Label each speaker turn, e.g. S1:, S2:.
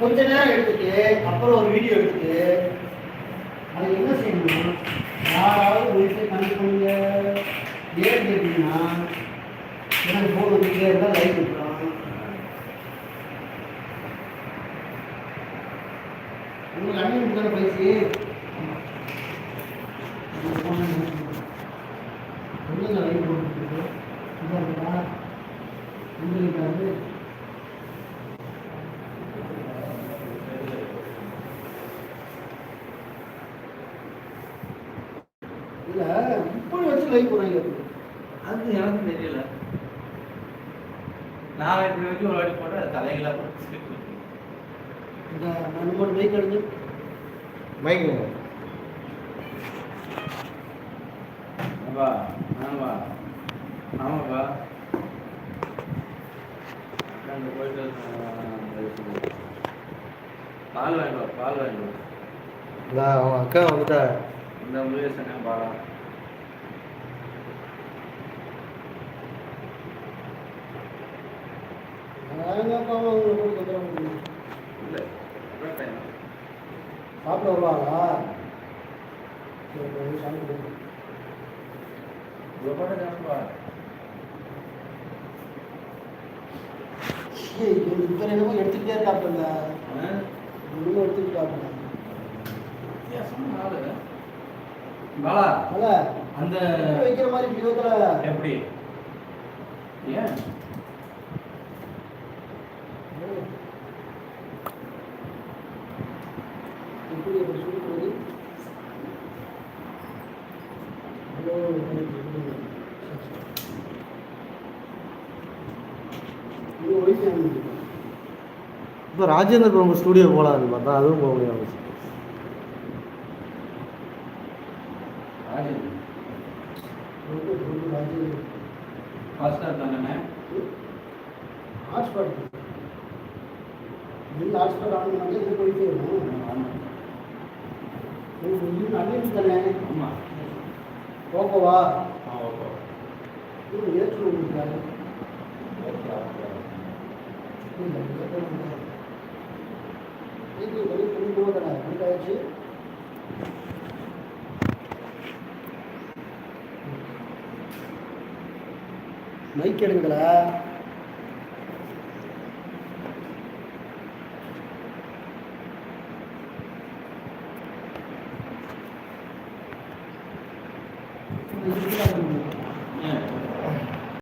S1: கொஞ்ச நேரம் எடுத்துட்டு அப்புறம் ஒரு வீடியோ எடுத்துட்டு அது என்ன செய்யணும்? யாராவது வீட்டில் கணக்கு பண்ணுங்க. ஏன் கேட்டீங்கன்னா எனக்கு ஃபோன் வந்துட்டே இருந்தால் லைட் விட்டுறோம் உங்களுக்கு அண்ணன் தானே பேசி சொல்லுங்க லைட் போட்டுருக்கு உங்களுக்கு வந்து இல்ல இப்படி வச்சு லைவ் போறாங்க
S2: அது எனக்கு தெரியல. நான் இப்படி வச்சு ஒரு வாட்டி போட்டு அது தலைகளாக போட்டு
S1: இந்த நான் மட்டும் மைக் எடுத்து
S3: மைக்கு
S2: அப்பா ஆமாப்பா. ஆமாப்பா அங்கே போயிட்டு பால் வாங்கிட்டு வா பால் வாங்கிட்டு வா.
S3: இந்த அவங்க அக்கா வந்துட்டா.
S2: இந்த முருகேசன் டைம்
S1: சாப்பிட வருவாங்களா என்னமோ எடுத்துக்கிட்டே இருக்காப்புல எடுத்துக்கிட்டாப்புல
S2: வித்தியாசமான ஆளு பாலா
S1: அல்ல
S2: அந்த
S1: வைக்கிற மாதிரி இப்படி
S2: எப்படி? ஏன்?
S1: எப்படி இது ஒழிக்க
S3: இப்போ ராஜேந்திர பிரபு ஸ்டூடியோ போகலான்னு பார்த்தா அதுவும் போக முடியாது
S2: हाँ जी फ़र्स्ट करता है। मैं
S1: आज पढ़ दिन आज पर आने वाले हैं कोई के हो। वो बुद्धि नाले निकल है
S2: अम्मा।
S1: ओ को वा
S2: ओ को
S1: ये ये चलो निकल है
S2: क्या
S1: ये लगता है। ये बड़ी बड़ी बोल रहा है बेटा जी? Mic எடுங்களா
S2: Yeah.